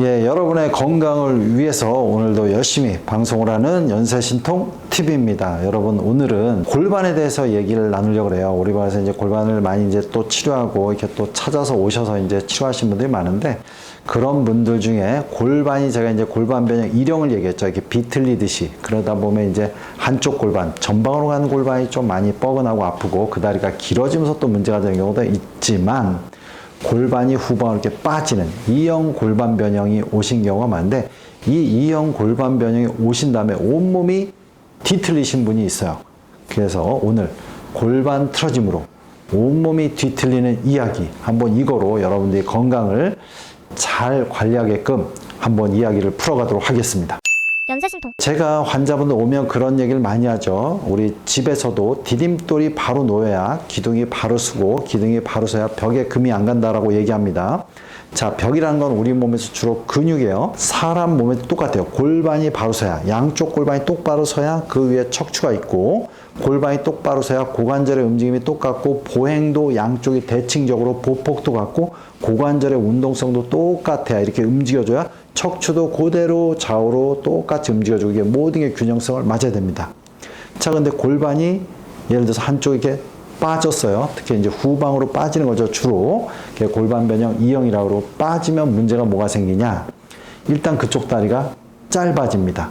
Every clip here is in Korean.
예, 여러분의 건강을 위해서 오늘도 열심히 방송을 하는 연세신통 TV입니다. 여러분, 오늘은 골반에 대해서 얘기를 나누려고 그래요. 우리 반에서 이제 골반을 많이 이제 또 치료하고 이렇게 또 찾아서 오셔서 이제 치료하신 분들이 많은데 그런 분들 중에 골반이 제가 이제 골반 변형 일형을 얘기했죠. 이렇게 비틀리듯이 그러다 보면 이제 한쪽 골반 전방으로 가는 골반이 좀 많이 뻐근하고 아프고 그 다리가 길어지면서 또 문제가 되는 경우도 있지만 골반이 후방으로 이렇게 빠지는 이형 골반 변형이 오신 경우가 많은데 이 이형 골반 변형이 오신 다음에 온몸이 뒤틀리신 분이 있어요. 그래서 오늘 골반 틀어짐으로 온몸이 뒤틀리는 이야기 한번 이거로 여러분들이 건강을 잘 관리하게끔 한번 이야기를 풀어가도록 하겠습니다. 연세신통 제가 환자분들 오면 그런 얘기를 많이 하죠. 우리 집에서도 디딤돌이 바로 놓여야 기둥이 바로 서고 기둥이 바로 서야 벽에 금이 안 간다라고 얘기합니다. 자, 벽이라는 건 우리 몸에서 주로 근육이에요. 사람 몸에 똑같아요. 골반이 바로 서야, 양쪽 골반이 똑바로 서야 그 위에 척추가 있고, 골반이 똑바로 서야 고관절의 움직임이 똑같고, 보행도 양쪽이 대칭적으로 보폭도 같고, 고관절의 운동성도 똑같아야 이렇게 움직여줘야 척추도 그대로 좌우로 똑같이 움직여주고 이게 모든 게 균형성을 맞아야 됩니다. 자, 근데 골반이 예를 들어서 한쪽 이렇게 빠졌어요. 특히 이제 후방으로 빠지는 거죠, 주로. 골반 변형 이형이라고 빠지면 문제가 뭐가 생기냐? 일단 그쪽 다리가 짧아집니다.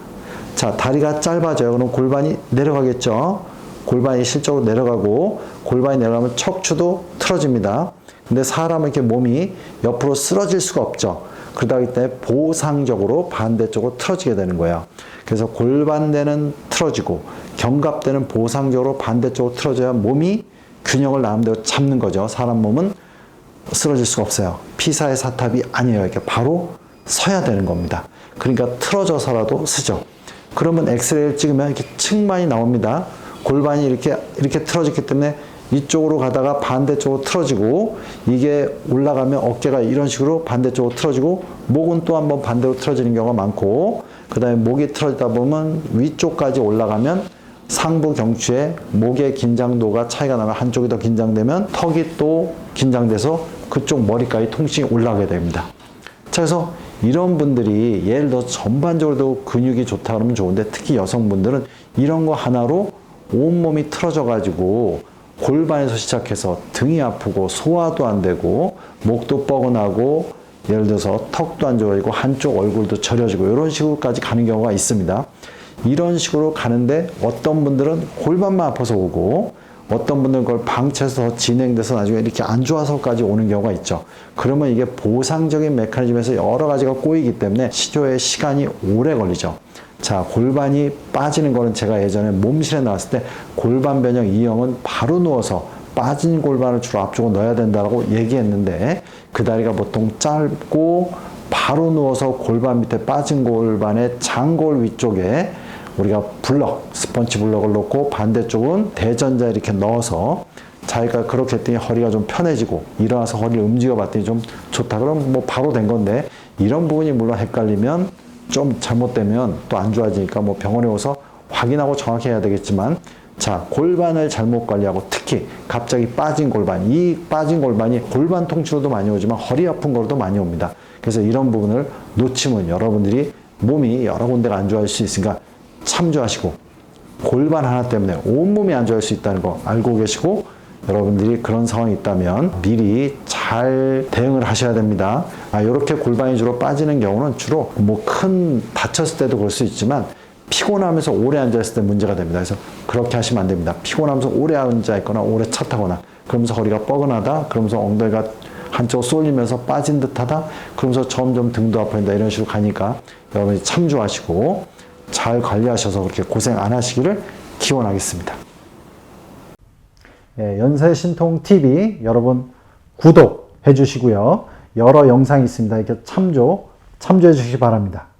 자, 다리가 짧아져요. 그럼 골반이 내려가겠죠? 골반이 실적으로 내려가고, 골반이 내려가면 척추도 틀어집니다. 근데 사람은 이렇게 몸이 옆으로 쓰러질 수가 없죠. 그러다 때문에 보상적으로 반대쪽으로 틀어지게 되는 거예요. 그래서 골반대는 틀어지고 견갑대는 보상적으로 반대쪽으로 틀어져야 몸이 균형을 나름대로 잡는 거죠. 사람 몸은 쓰러질 수가 없어요. 피사의 사탑이 아니에요. 이렇게 바로 서야 되는 겁니다. 그러니까 틀어져서라도 쓰죠. 그러면 엑스레이를 찍으면 이렇게 층만이 나옵니다. 골반이 이렇게 이렇게 틀어졌기 때문에 이쪽으로 가다가 반대쪽으로 틀어지고 이게 올라가면 어깨가 이런 식으로 반대쪽으로 틀어지고 목은 또 한번 반대로 틀어지는 경우가 많고 그 다음에 목이 틀어지다 보면 위쪽까지 올라가면 상부 경추에 목의 긴장도가 차이가 나면 한쪽이 더 긴장되면 턱이 또 긴장돼서 그쪽 머리까지 통증이 올라가게 됩니다. 자, 그래서 이런 분들이 예를 들어 전반적으로 근육이 좋다 그러면 좋은데 특히 여성분들은 이런 거 하나로 온몸이 틀어져 가지고 골반에서 시작해서 등이 아프고 소화도 안 되고 목도 뻐근하고 예를 들어서 턱도 안 좋아지고 한쪽 얼굴도 저려지고 이런 식으로까지 가는 경우가 있습니다. 이런 식으로 가는데 어떤 분들은 골반만 아파서 오고 어떤 분들은 그걸 방치해서 더 진행돼서 나중에 이렇게 안 좋아서까지 오는 경우가 있죠. 그러면 이게 보상적인 메커니즘에서 여러 가지가 꼬이기 때문에 치료에 시간이 오래 걸리죠. 자, 골반이 빠지는 거는 제가 예전에 몸실에 나왔을 때 골반 변형 이형은 바로 누워서 빠진 골반을 주로 앞쪽으로 넣어야 된다고 얘기했는데 그 다리가 보통 짧고 바로 누워서 골반 밑에 빠진 골반의 장골 위쪽에 우리가 블럭, 스펀지 블럭을 놓고 반대쪽은 대전자 이렇게 넣어서 자기가 그렇게 했더니 허리가 좀 편해지고 일어나서 허리를 움직여 봤더니 좀 좋다. 그럼 뭐 바로 된 건데 이런 부분이 물론 헷갈리면 좀 잘못되면 또 안 좋아지니까 뭐 병원에 와서 확인하고 정확히 해야 되겠지만 자, 골반을 잘못 관리하고 특히 갑자기 빠진 골반, 이 빠진 골반이 골반 통증으로도 많이 오지만 허리 아픈 거로도 많이 옵니다. 그래서 이런 부분을 놓치면 여러분들이 몸이 여러 군데가 안 좋아질 수 있으니까 참조하시고 골반 하나 때문에 온몸이 안 좋아질 수 있다는 거 알고 계시고 여러분들이 그런 상황이 있다면 미리 잘 대응을 하셔야 됩니다. 아, 이렇게 골반이 주로 빠지는 경우는 주로 뭐 큰 다쳤을 때도 그럴 수 있지만 피곤하면서 오래 앉아있을 때 문제가 됩니다. 그래서 그렇게 하시면 안 됩니다. 피곤하면서 오래 앉아있거나 오래 차 타거나 그러면서 허리가 뻐근하다 그러면서 엉덩이가 한쪽 쏠리면서 빠진 듯하다 그러면서 점점 등도 아파진다 이런 식으로 가니까 여러분이 참조하시고 잘 관리하셔서 그렇게 고생 안 하시기를 기원하겠습니다. 예, 연세신통 TV 여러분 구독해 주시고요. 여러 영상이 있습니다. 이렇게 참조 참조해 주시기 바랍니다.